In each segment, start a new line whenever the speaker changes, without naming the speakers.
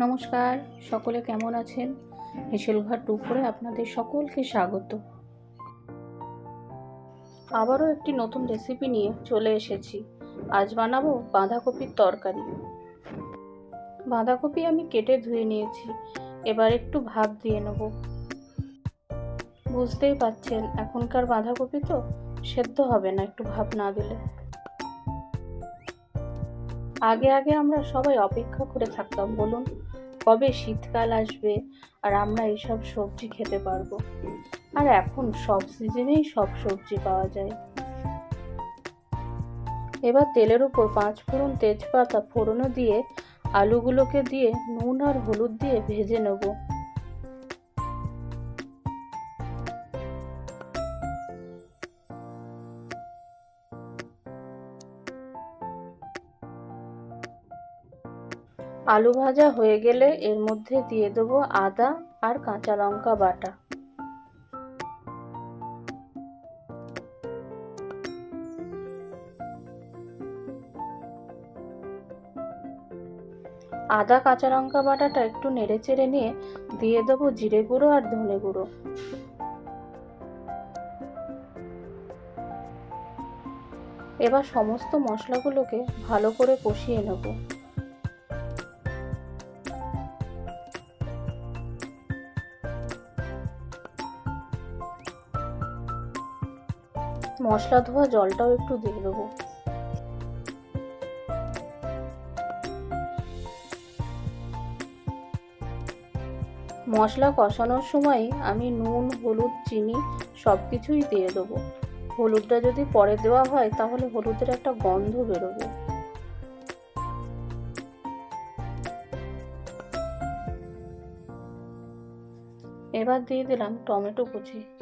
নমস্কার, সকলে কেমন আছেন? হেসেলঘর টুকরে আপনাদের সকলকে স্বাগত। আবারও একটি নতুন রেসিপি নিয়ে চলে এসেছি। আজ বানাবো বাঁধাকপির তরকারি। বাঁধাকপি আমি কেটে ধুয়ে নিয়েছি। এবার একটু ভাপ দিয়ে নেব। বুঝতেই পাচ্ছেন, এখনকার বাঁধাকপি তো সেদ্ধ হবে না একটু ভাপ না দিলে। আগে আগে আমরা সবাই অপেক্ষা করে থাকতাম, বলুন। কবে শীতকাল আসবে আর আমরা এইসব সবজি খেতে পারব? আর এখন সব সিজনেই সব সবজি পাওয়া যায়। এবার তেলের উপর পাঁচ ফোড়ন তেজপাতা ফোড়নও দিয়ে, আলুগুলোকে দিয়ে নুন আর হলুদ দিয়ে ভেজে নেব। আলু ভাজা হয়ে গেলে এর মধ্যে দিয়ে দেবো আদা আর কাঁচা লঙ্কা বাটা। আদা, কাঁচা লঙ্কা বাটাটা একটু নেড়ে চেড়ে নিয়ে দিয়ে দেবো জিরে গুঁড়ো আর ধনে গুঁড়ো। এবার সমস্ত মশলাগুলোকে ভালো করে কষিয়ে নেব। মশলা ধোয়া জলটাও একটু দিয়ে দেবো। মশলা কষানোর সময় আমি নুন, হলুদ, চিনি সব কিছুই দিয়ে দেবো। হলুদটা যদি পরে দেওয়া হয়, তাহলে হলুদের একটা গন্ধ বেরোবে। এবার দিয়ে দিলাম টমেটো কুচি।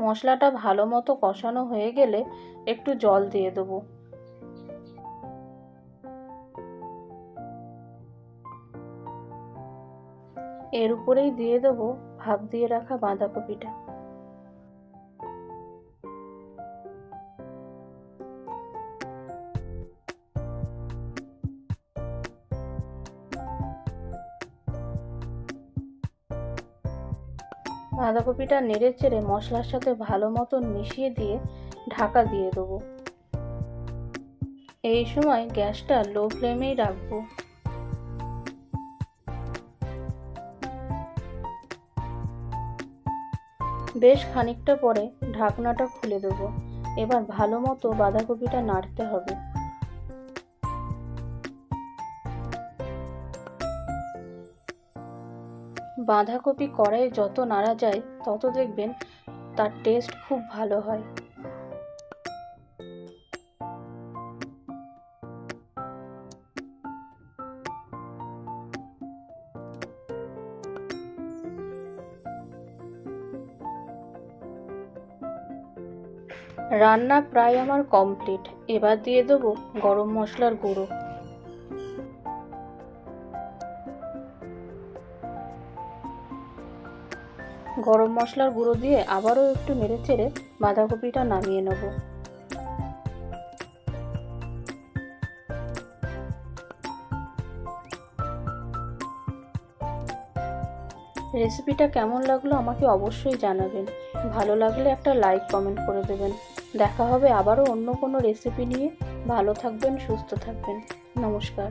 মশলাটা ভালো মতো কষানো হয়ে গেলে একটু জল দিয়ে দেবো। এর উপরেই দিয়ে দেবো, ভাপ দিয়ে রাখা বাঁধাকপিটা। বাঁধাকপিটা নেড়ে চেড়ে মশলার সাথে ভালো মতন মিশিয়ে দিয়ে ঢাকা দিয়ে দেবো। এই সময় গ্যাসটা লো ফ্লেমেই রাখব। বেশ খানিকটা পরে ঢাকনাটা খুলে দেবো। এবার ভালো মতো বাঁধাকপিটা নাড়তে হবে। বাঁধাকপি কড়াইয়ে যত নাড়া যায়, তত দেখবেন তার টেস্ট খুব ভালো হয়। রান্না প্রায় আমার কমপ্লিট এবার দিয়ে দেবো গরম মশলার গুঁড়ো। গরম মশলার গুঁড়ো দিয়ে আবারও একটু নেড়ে চেড়ে বাঁধাকপিটা নামিয়ে নেব। রেসিপিটা কেমন লাগল আমাকে অবশ্যই জানাবেন। ভালো লাগলে একটা লাইক, কমেন্ট করে দেবেন। দেখা হবে আবারও অন্য কোনো রেসিপি নিয়ে। ভালো থাকবেন, সুস্থ থাকবেন। নমস্কার।